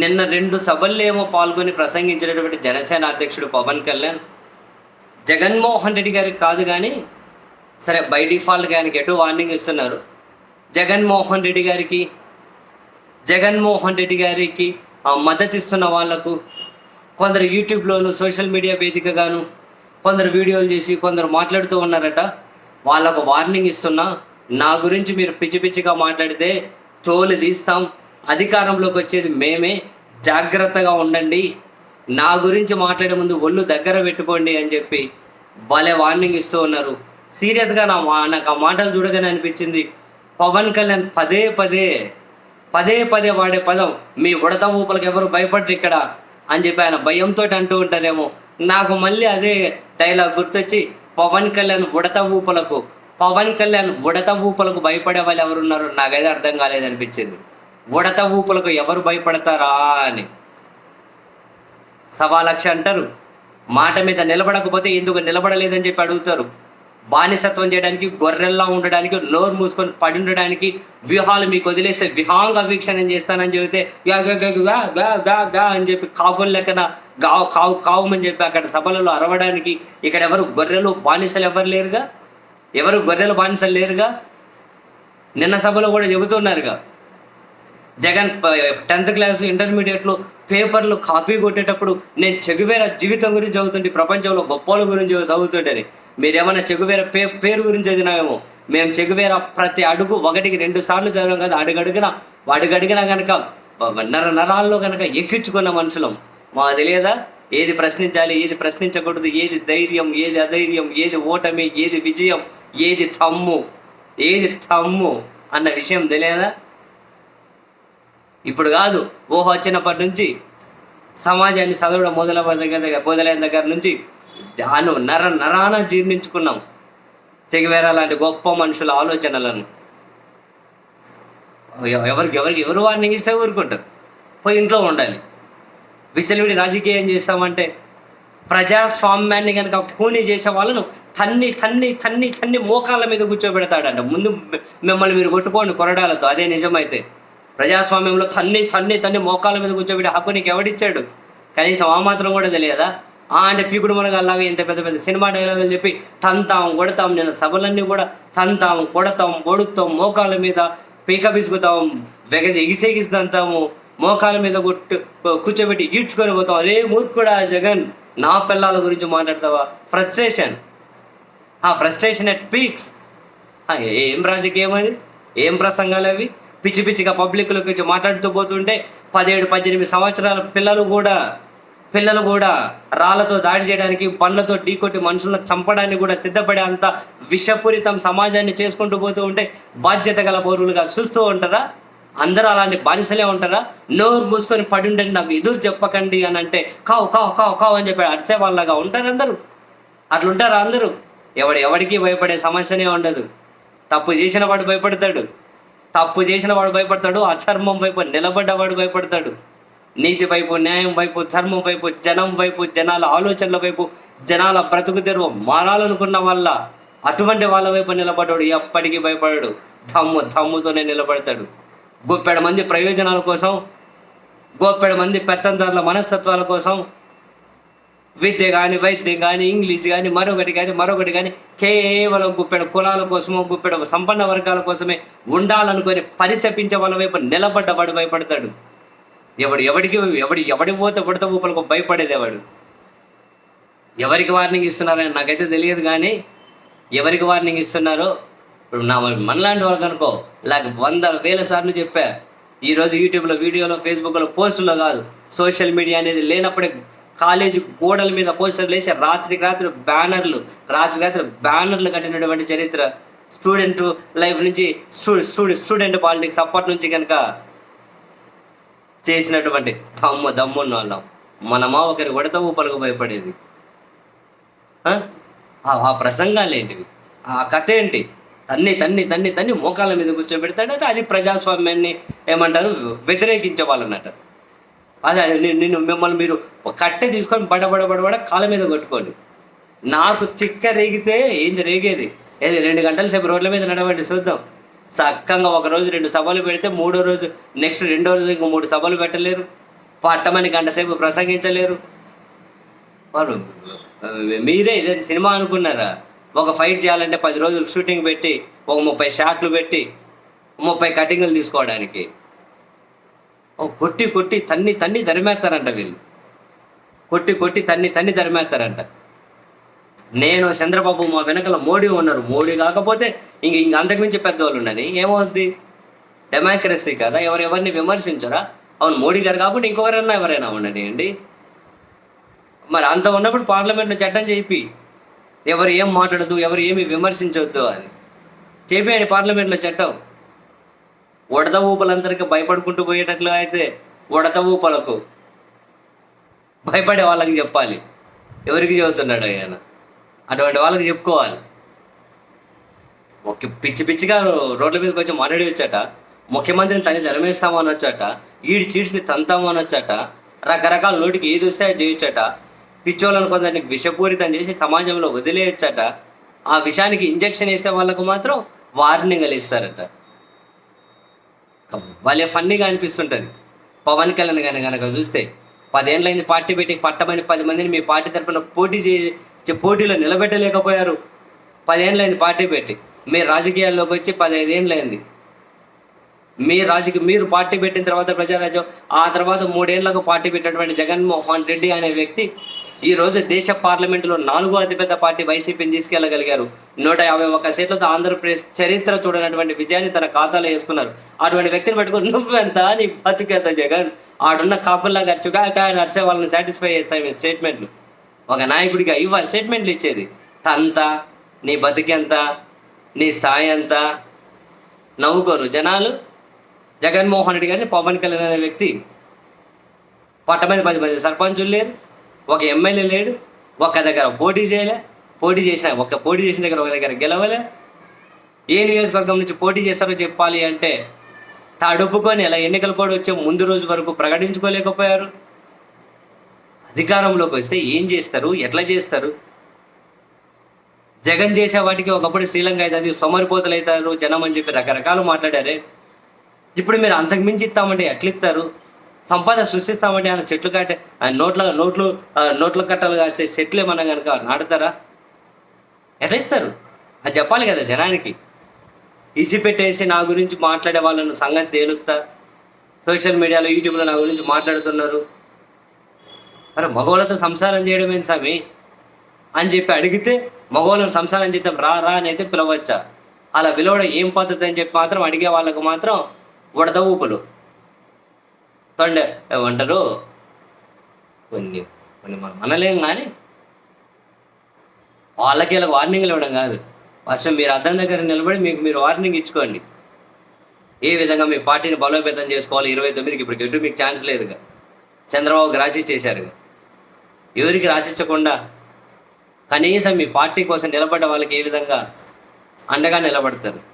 నిన్న రెండు సభల్లో ఏమో పాల్గొని ప్రసంగించినటువంటి జనసేన అధ్యక్షుడు పవన్ కళ్యాణ్ జగన్మోహన్ రెడ్డి గారికి కాదు కానీ సరే బై డిఫాల్ట్గా ఆయనకి ఎటు వార్నింగ్ ఇస్తున్నారు. జగన్మోహన్ రెడ్డి గారికి జగన్మోహన్ రెడ్డి గారికి మద్దతు ఇస్తున్న వాళ్ళకు కొందరు యూట్యూబ్లోను సోషల్ మీడియా వేదికగాను కొందరు వీడియోలు చేసి కొందరు మాట్లాడుతూ ఉన్నారట. వాళ్ళకు వార్నింగ్ ఇస్తున్నా నా గురించి మీరు పిచ్చి పిచ్చిగా మాట్లాడితే తోలు తీస్తాం. అధికారంలోకి వచ్చేది మేమే. జాగ్రత్తగా ఉండండి. నా గురించి మాట్లాడే ముందు ఒళ్ళు దగ్గర పెట్టుకోండి అని చెప్పి భలే వార్నింగ్ ఇస్తూ ఉన్నారు. సీరియస్గా నా మా నాకు ఆ మాటలు చూడగానే అనిపించింది. పవన్ కళ్యాణ్ పదే పదే పదే పదే వాడే పదం మీ ఉడత ఊపలకు ఎవరు భయపడరు ఇక్కడ అని చెప్పి ఆయన భయంతో అంటూ ఉంటారేమో. నాకు మళ్ళీ అదే డైలాగ్ గుర్తొచ్చి పవన్ కళ్యాణ్ ఉడత ఊపలకు పవన్ కళ్యాణ్ ఉడత ఊపలకు భయపడే వాళ్ళు ఎవరున్నారు? నాకైతే అర్థం కాలేదనిపించింది. ఉడత ఊపులకు ఎవరు భయపడతారా అని. సవా లక్ష అంటారు. మాట మీద నిలబడకపోతే ఎందుకు నిలబడలేదని చెప్పి అడుగుతారు. బానిసత్వం చేయడానికి గొర్రెల్లా ఉండడానికి నోరు మూసుకొని పడి ఉండడానికి వ్యూహాలు మీకు వదిలేస్తే విహాంగ వీక్షణం చేస్తానని చెబితే గా అని చెప్పి కాపుల లెక్కన గావు కావు కావుమని చెప్పి అక్కడ సభలలో అరవడానికి ఇక్కడ ఎవరు గొర్రెలు బానిసలు ఎవరు లేరుగా? ఎవరు గొర్రెలు బానిసలు లేరుగా? నిన్న సభలో కూడా చెబుతున్నారుగా. జగన్ టెన్త్ క్లాస్ ఇంటర్మీడియట్లో పేపర్లు కాపీ కొట్టేటప్పుడు నేను చెగువేర జీవితం గురించి చదువుతుంటే ప్రపంచంలో గొప్పల గురించి చదువుతుంటేని. మీరేమన్నా చెగువేర పే పేరు గురించి చదివినామేమో మేము చెగువేర ప్రతి అడుగు ఒకటికి రెండు సార్లు చదివాం కదా అడుగడుగున అడుగడిగినా కనుక నర నరాల్లో కనుక ఎక్కించుకున్న మనుషులం. మా తెలియదా? ఏది ప్రశ్నించాలి ఏది ప్రశ్నించకూడదు ఏది ధైర్యం ఏది అధైర్యం ఏది ఓటమి ఏది విజయం ఏది తమ్ము ఏది తమ్ము అన్న విషయం తెలియదా? ఇప్పుడు కాదు ఊహ వచ్చినప్పటి నుంచి సమాజాన్ని చదవడం మొదలైన దగ్గర మొదలైన దగ్గర నుంచి దాను నర నరాన జీర్ణించుకున్నాం. చెగివేరా లాంటి గొప్ప మనుషుల ఆలోచనలను. ఎవరికి ఎవరికి ఎవరు వారిని ఇస్తే ఊరుకుంటారు? పోయి ఇంట్లో ఉండాలి. విచ్చలవిడి రాజకీయం చేస్తామంటే ప్రజాస్వామ్యాన్ని కనుక కూని చేసే వాళ్ళను తన్ని తన్ని తన్ని తన్ని మోకాళ్ళ మీద కూర్చోబెడతాడంట. ముందు మిమ్మల్ని మీరు కొట్టుకోండి కొరడాలతో అదే నిజమైతే. ప్రజాస్వామ్యంలో తన్ని తన్ని తన్ని మోకాల మీద కూర్చోబెట్టి హక్కు నీకు ఎవడిచ్చాడు? కనీసం ఆ మాత్రం కూడా తెలియదా? ఆ అంటే పీకుడు మనగాలాగా ఇంత పెద్ద పెద్ద సినిమా డైలాగులు చెప్పి తంతాం కొడతాం నేను సభలన్నీ కూడా తంతాం కొడతాం పొడుతాం మోకాల మీద పీక పిసుకుతాం వెగ ఎగిసేగిస్తాము మోకాల మీద కొట్టు కూర్చోబెట్టి ఈడ్చుకొని పోతాం. అరే కూడా జగన్ నా పిల్లల గురించి మాట్లాడతావా? ఫ్రస్ట్రేషన్. ఆ ఫ్రస్ట్రేషన్ ఎట్ పీక్స్. ఏం రాజకీయం అది? ఏం ప్రసంగాలు అవి? పిచ్చి పిచ్చిగా పబ్లిక్లోకి వచ్చి మాట్లాడుతూ పోతుంటే పదిహేడు పద్దెనిమిది సంవత్సరాల పిల్లలు కూడా పిల్లలు కూడా రాళ్ళతో దాడి చేయడానికి పండ్లతో ఢీకొట్టి మనుషులను చంపడానికి కూడా సిద్ధపడే అంత విషపూరితం సమాజాన్ని చేసుకుంటూ పోతూ ఉంటే బాధ్యత గల పౌరులుగా చూస్తూ ఉంటారా? అందరూ అలాంటి బానిసలే ఉంటారా? నోరు మూసుకొని పడి ఉండండి నాకు ఎదురు చెప్పకండి అని అంటే కావు కావు కావు కావు అని చెప్పి అరిసే వాళ్ళగా ఉంటారు అందరూ. అట్లుంటారా అందరూ? ఎవడు ఎవడికి భయపడే సమస్యనే ఉండదు. తప్పు చేసిన వాడు భయపడతాడు. తప్పు చేసిన వాడు భయపడతాడు అధర్మం వైపు నిలబడ్డవాడు భయపడతాడు. నీతి వైపు న్యాయం వైపు ధర్మం వైపు జనం వైపు జనాల ఆలోచనల వైపు జనాల బ్రతుకు తెరువు మారాలనుకున్న వల్ల అటువంటి వాళ్ళ వైపు నిలబడ్డాడు ఎప్పటికీ భయపడాడు. దమ్ము దమ్ముతోనే నిలబడతాడు. గొప్పెడ మంది ప్రయోజనాల కోసం గొప్పెడ మంది పెత్తందారుల మనస్తత్వాల కోసం విద్య కానీ వైద్యం కానీ ఇంగ్లీష్ కానీ మరొకటి కానీ మరొకటి కానీ కేవలం గుప్పెడ కులాల కోసమో గుప్పెడ సంపన్న వర్గాల కోసమే ఉండాలనుకొని పరితపించే వాళ్ళ వైపు నిలబడ్డ వాడు భయపడతాడు. ఎవడు ఎవడికి ఎవడి ఎవడి పోతే పడితే ఊపలకు భయపడేదేవాడు ఎవరికి వార్నింగ్ ఇస్తున్నారని నాకైతే తెలియదు కానీ ఎవరికి వార్నింగ్ ఇస్తున్నారో ఇప్పుడు నా మనలాంటి వాళ్ళకి అనుకో. లేక వంద వేల సార్లు చెప్పా. ఈరోజు యూట్యూబ్లో వీడియోలో ఫేస్బుక్లో పోస్టుల్లో కాదు. సోషల్ మీడియా అనేది లేనప్పుడే కాలేజీ గోడల మీద పోస్టర్లు వేసి రాత్రికి రాత్రి బ్యానర్లు రాత్రి రాత్రి బ్యానర్లు కట్టినటువంటి చరిత్ర. స్టూడెంట్ లైఫ్ నుంచి స్టూడెంట్ స్టూడెంట్ పాలిటిక్స్ అప్పటి నుంచి కనుక చేసినటువంటి దమ్ము దమ్మున్న వాళ్ళం. మనమా ఒకరి కొడత ఊపలకు భయపడేది. ఆ? ఆ ప్రసంగాలు ఏంటివి? ఆ కథ ఏంటి? తన్ని తన్ని తన్ని తన్ని మోకాళ్ళ మీద కూర్చోబెడతాడు అది ప్రజాస్వామ్యాన్ని ఏమంటారు వ్యతిరేకించే వాళ్ళు అన్నట్టు అదే అదే నేను నిన్ను మిమ్మల్ని మీరు కట్టె తీసుకొని బడబడ బడబడ కాళ్ళ మీద కొట్టుకోండి. నాకు చిక్క రేగితే ఏంది రేగేది? ఏది రెండు గంటల సేపు రోడ్ల మీద నడవండి చూద్దాం. చక్కగా ఒక రోజు రెండు సభలు పెడితే మూడో రోజు నెక్స్ట్ రెండో రోజు ఇంకో మూడు సభలు పెట్టలేరు. పట్టమని గంట సేపు ప్రసంగించలేరు. వారు మీరే ఇదే సినిమా అనుకున్నారా? ఒక ఫైట్ చేయాలంటే పది రోజులు షూటింగ్ పెట్టి ఒక ముప్పై షాట్లు పెట్టి ముప్పై కటింగ్లు తీసుకోవడానికి. కొట్టి కొట్టి తన్ని తన్ని ధరమేస్తారంట వీళ్ళు. కొట్టి కొట్టి తన్ని తన్ని ధరమేస్తారంట నేను చంద్రబాబు మా వెనకల మోడీ ఉన్నారు. మోడీ కాకపోతే ఇంక ఇంక అంతకుమించి పెద్దవాళ్ళు ఉన్నది. ఏమవుద్ది? డెమోక్రసీ కదా. ఎవరెవరిని విమర్శించరా? అవును మోడీ గారు కాకుండా ఇంకొకరైనా ఎవరైనా ఉండనియండి. మరి అంత ఉన్నప్పుడు పార్లమెంట్లో చట్టం చేపి ఎవరు ఏం మాట్లాడదు ఎవరు ఏమి విమర్శించవద్దు అని. చెప్పేయండి పార్లమెంట్లో చట్టం. ఉడత ఊపలందరికీ భయపడుకుంటూ పోయేటట్లు అయితే ఉడత ఊపలకు భయపడే వాళ్ళకి చెప్పాలి. ఎవరికి చెబుతున్నాడు ఆయన? అటువంటి వాళ్ళకి చెప్పుకోవాలి. ఒక పిచ్చి పిచ్చిగా రోడ్ల మీదకి వచ్చి మాట్లాడి వచ్చాట. ముఖ్యమంత్రిని తని ధరమేస్తామని వచ్చాట. ఈడి చీడ్సి తంతామని వచ్చాట. రకరకాల నోటికి ఏది వస్తే అది చేయొచ్చట పిచ్చోళ్ళను కొందరికి విషపూరితం చేసి సమాజంలో వదిలేయొచ్చట. ఆ విషానికి ఇంజెక్షన్ వేసే వాళ్ళకు మాత్రం వార్నింగ్లు ఇస్తారట. వాళ్ళే ఫన్నీగా అనిపిస్తుంటుంది. పవన్ కళ్యాణ్ కానీ కనుక చూస్తే పదేళ్ళైంది పార్టీ పెట్టి పట్టమని పది మందిని మీ పార్టీ తరఫున పోటీ చే పోటీలో నిలబెట్టలేకపోయారు. పదేళ్ళైంది పార్టీ పెట్టి. మీరు రాజకీయాల్లోకి వచ్చి పదహైదేళ్ళైంది మీ రాజకీయ మీరు పార్టీ పెట్టిన తర్వాత ప్రజారాజ్యం ఆ తర్వాత మూడేళ్ళకు పార్టీ పెట్టినటువంటి జగన్మోహన్ రెడ్డి అనే వ్యక్తి ఈరోజు దేశ పార్లమెంటులో నాలుగో అతిపెద్ద పార్టీ వైసీపీని తీసుకెళ్ళగలిగారు. నూట యాభై ఒక్క సీట్లతో ఆంధ్రప్రదేశ్ చరిత్ర చూడనటువంటి విజయాన్ని తన ఖాతాలో వేసుకున్నారు. అటువంటి వ్యక్తిని పెట్టుకుని నువ్వెంత నీ బతుకెంత జగన్? ఆడున్న కాపుల్లా ఖర్చుగా నడిచే వాళ్ళని సాటిస్ఫై చేస్తాయి మీ స్టేట్మెంట్లు ఒక నాయకుడిగా ఇవ్వాలి స్టేట్మెంట్లు ఇచ్చేది. తంత నీ బతికెంత నీ స్థాయి ఎంత? నవ్వుకోరు జనాలు. జగన్మోహన్ రెడ్డి గారిని పవన్ కళ్యాణ్ అనే వ్యక్తి. పట్టమని పది మంది సర్పంచులు లేరు. ఒక ఎమ్మెల్యే లేడు ఒక దగ్గర పోటీ చేయలే పోటీ చేసిన ఒక పోటీ చేసిన దగ్గర ఒక దగ్గర గెలవలే. ఏ నియోజకవర్గం నుంచి పోటీ చేస్తారో చెప్పాలి అంటే తడుపుకొని అలా ఎన్నికలు కూడా వచ్చే ముందు రోజు వరకు ప్రకటించుకోలేకపోయారు. అధికారంలోకి వస్తే ఏం చేస్తారు ఎట్లా చేస్తారు? జగన్ చేసే వాటికి ఒకప్పుడు శ్రీలంక అయితే అది సోమరిపోతలు అవుతారు జనం అని చెప్పి రకరకాలు మాట్లాడారే. ఇప్పుడు మీరు అంతకు మించి ఇస్తామంటే ఎట్లా ఇస్తారు సంపద సృష్టిస్తామంటే ఆయన చెట్లు కట్టే ఆయన నోట్ల నోట్లు నోట్ల కట్టలు కాస్తే చెట్లు ఏమన్నా కనుక నాటుతారా? ఎట్లా ఇస్తారు? అది చెప్పాలి కదా జనానికి. ఇసిపెట్టేసి నా గురించి మాట్లాడే వాళ్ళను సంగతి తేలుస్తా సోషల్ మీడియాలో యూట్యూబ్లో నా గురించి మాట్లాడుతున్నారు? మరి మగవాళ్ళతో సంసారం చేయడం ఏంటి స్వామి? అని చెప్పి అడిగితే మగవాళ్ళని సంసారం చేద్దాం రా రా అని అయితే పిలవచ్చా? అలా పిలవడం ఏం పద్ధతి అని చెప్పి మాత్రం అడిగే వాళ్ళకు మాత్రం ఉడత ఊపులు తొండ. ఏమంటారు? కొన్ని కొన్ని మనం అనలేం కానీ వాళ్ళకి ఇలా వార్నింగ్లు ఇవ్వడం కాదు. ఫస్ట్ మీరు అద్దం దగ్గర నిలబడి మీకు మీరు వార్నింగ్ ఇచ్చుకోండి. ఏ విధంగా మీ పార్టీని బలోపేతం చేసుకోవాలి? ఇరవై తొమ్మిదికి ఇప్పుడు ఎటు మీకు ఛాన్స్ లేదుగా. చంద్రబాబుకి రాసిచ్చేశారు ఎవరికి రాసిచ్చకుండా కనీసం మీ పార్టీ కోసం నిలబడ్డ వాళ్ళకి ఏ విధంగా అండగా నిలబడతారు?